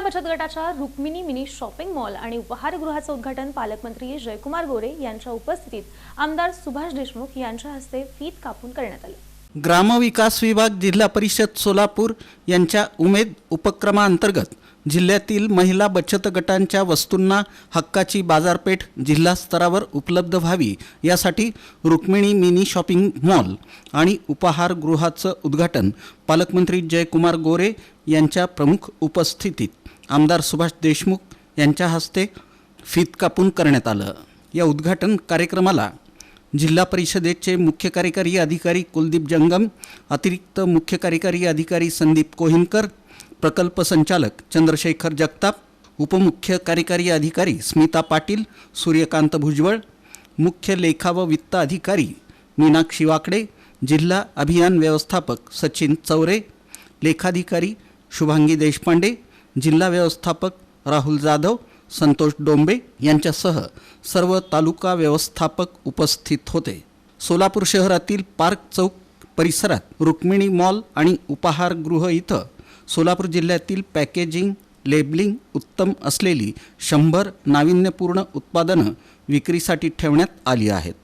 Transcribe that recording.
महिला बचत गटाच्या रुक्मिणी मिनी शॉपिंग मॉल आणि उपहारगृहाचं उद्घाटन पालकमंत्री जयकुमार गोरे यांच्या उपस्थितीत आमदार सुभाष देशमुख यांच्या हस्ते फीत कापून करण्यात आलं. ग्रामविकास विभाग जिल्हा परिषद सोलापूर यांच्या उमेद उपक्रमाअंतर्गत जिल्ह्यातील महिला बचत गटांच्या वस्तूंना हक्काची बाजारपेठ जिल्हा स्तरावर उपलब्ध व्हावी यासाठी रुक्मिणी मिनी शॉपिंग मॉल आणि उपहारगृहाचं उद्घाटन पालकमंत्री जयकुमार गोरे यांच्या प्रमुख उपस्थितीत आमदार सुभाष देशमुख यांच्या हस्ते फीत कापून करण्यात आलं. या उद्घाटन कार्यक्रमाला जिल्हा परिषदेचे मुख्य कार्यकारी अधिकारी कुलदीप जंगम अतिरिक्त मुख्य कार्यकारी अधिकारी संदीप कोहिनकर प्रकल्प संचालक चंद्रशेखर जगताप उपमुख्य कार्यकारी अधिकारी स्मिता पाटील सूर्यकांत भुजबळ मुख्य लेखा व वित्त अधिकारी मीनाक्षी वाकडे जिल्हा अभियान व्यवस्थापक सचिन चौरे लेखाधिकारी शुभांगी देशपांडे जिल्हा व्यवस्थापक राहुल जाधव संतोष डोंबे यांच्यासह सर्व तालुका व्यवस्थापक उपस्थित होते. सोलापूर शहरातील पार्क चौक परिसरात रुक्मिणी मॉल आणि उपाहारगृह इथं सोलापूर जिल्ह्यातील पॅकेजिंग लेबलिंग उत्तम असलेली शंभर नाविन्यपूर्ण उत्पादनं विक्रीसाठी ठेवण्यात आली आहेत.